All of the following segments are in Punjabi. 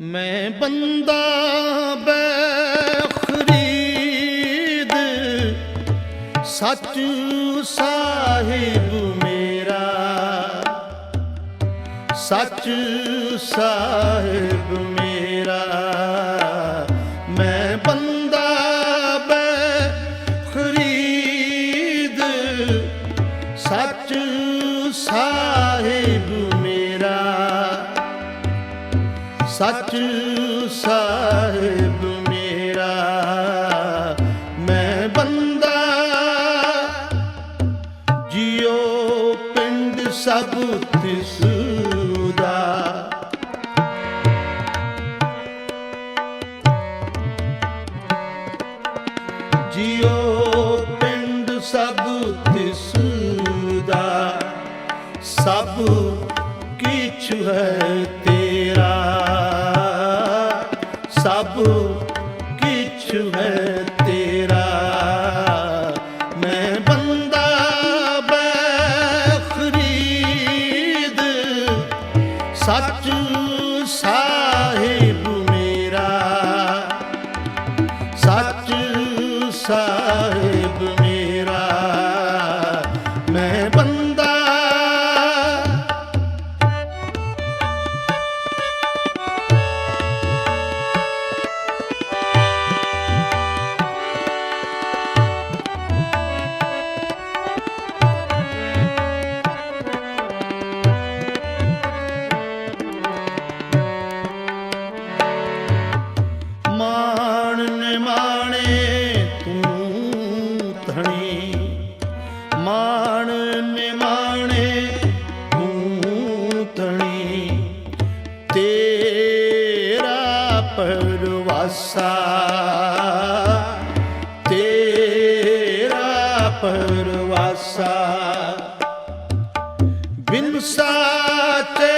ਮੈਂ ਬੰਦਾ ਬਖਰੀਦ ਸੱਚ ਸਾਹਿਬ ਮੇਰਾ। ਸੱਚ ਸਾਹਿਬ ਮੇਰਾ ਸੱਚ ਸਾਹਿਬ ਮੇਰਾ, ਮੈਂ ਬੰਦਾ ਜਿਉ ਪਿੰਡ ਸਭ ਤਿਸ ਦਾ। ਜਿਉ ਪਿੰਡ ਸਭ ਤਿਸ ਦਾ, ਸਭ ਕਿਛ ਹੈ ਤੇਰਾ। ਮਾਣ ਨਿਮਾਣੇ ਤੂੰ ਤੇਰਾ ਪਰਵਾਸਾ ਤੇਰਾ ਪਰਵਾਸਾ। ਬਿਨ ਸਾਚੇ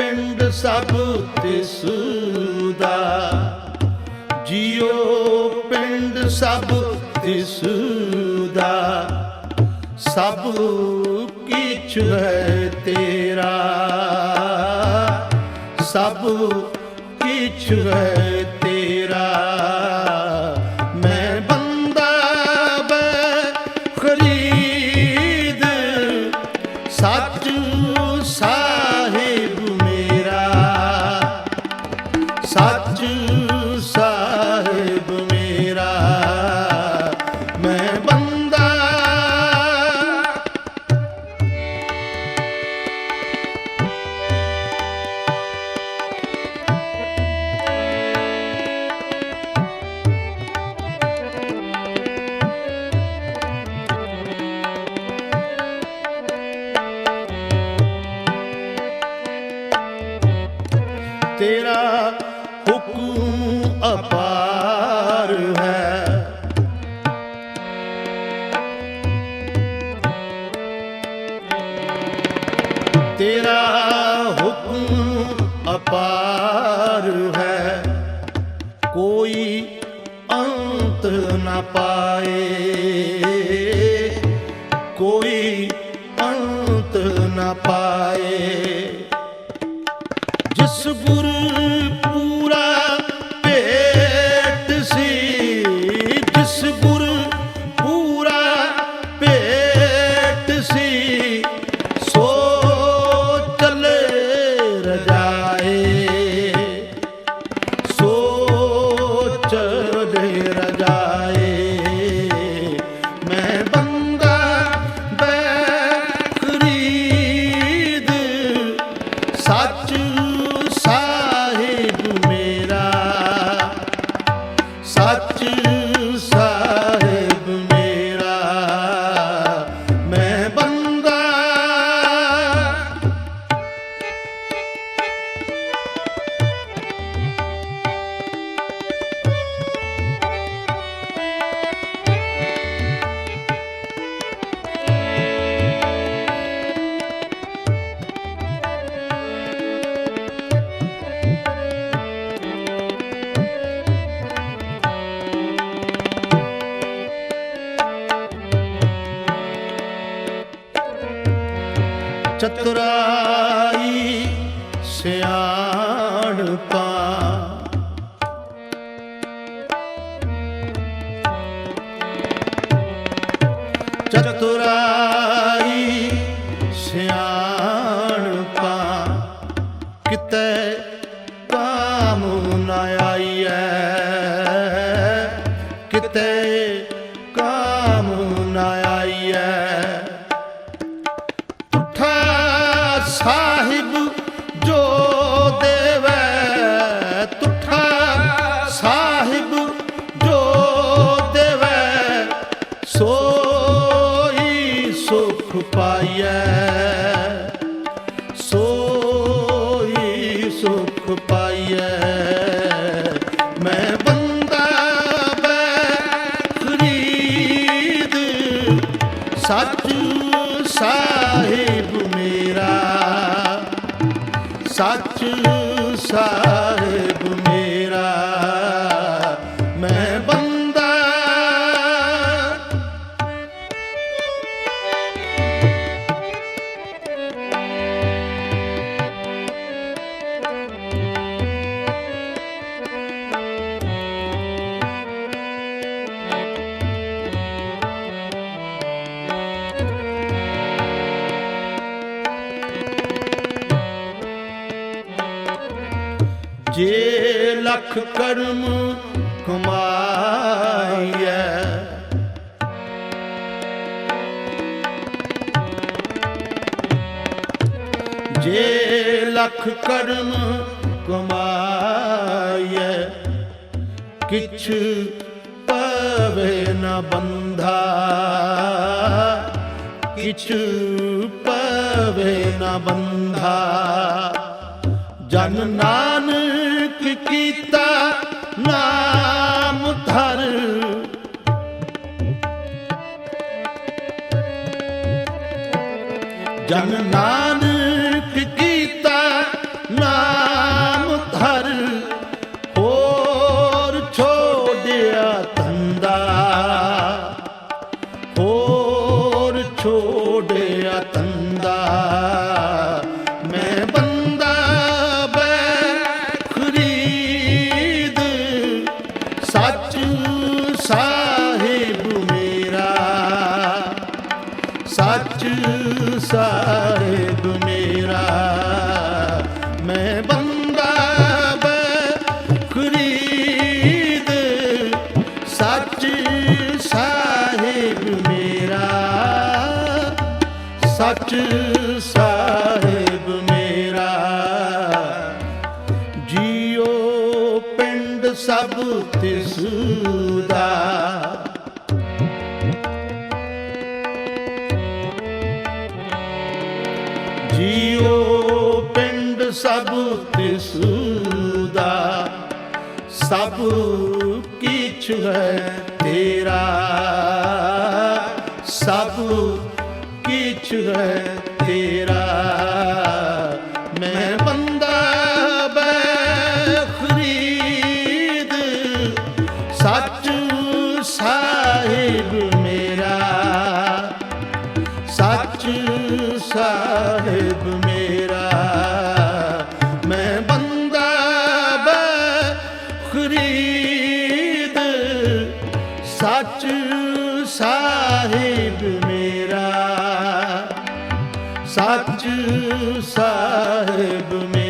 ਪਿੰਡ ਸਭ ਤਿਸ ਦਾ। ਜਿਉ ਪਿੰਡ ਸਭ ਤਿਸ ਦਾ। ਸਭ ਕਿਛ ਹੈ ਤੇਰਾ। ਸਭ ਕਿਛ ਹੈ ਨਾ ਪਾਏ। ਚਤੁਰਾਈ ਸਿਆਣਪਾ ਚਤੁਰਾਈ ਸੱਚ ਸਾਹਿਬ ਜੇ ਲਖ ਕਰਮ ਕਮਾਈਐ। ਜੇ ਲਖ ਕਰਮ ਕਮਾਈਐ, ਕਿਛ ਪਵੇ ਨ ਬੰਧਾ। ਕਿਛ ਪਵੇ ਨਾ ਬੰਧਾ। ਜਨ ਨਾਨਕ ਕੀਤਾ ਨਾਮ ਧਰ। ਜਨ ਨਾਨਕ ਕੀਤਾ ਨਾਮ ਧਰ। ਹੋਰ ਛੋੜਿਆ ਧੰਦਾ। ਸੱਚ ਸਾਹਿਬ ਮੇਰਾ ਮੈਂ ਬੰਦਾ ਬਖਰੀਦ, ਸੱਚ ਸਾਹਿਬ ਮੇਰਾ। ਸੱਚ ਸਾਹਿਬ ਮੇਰਾ। ਜੀਓ ਪਿੰਡ ਸਭ ਤਿਸ ਦਾ ਸਭ ਤਿਸ ਦਾ ਸਭ ਕਿਛ ਹੈ ਤੇਰਾ। ਸਭ ਕਿਛ ਹੈ ਤੇਰਾ। ਮੈਂ ਬੰਦਾ ਬਖਰੀਦ, ਸੱਚ ਸਾਹਿਬ ਸਾਹਿਬ ਮੇਰਾ। ਸੱਚ ਸਾਹਿਬ ਮੇਰਾ।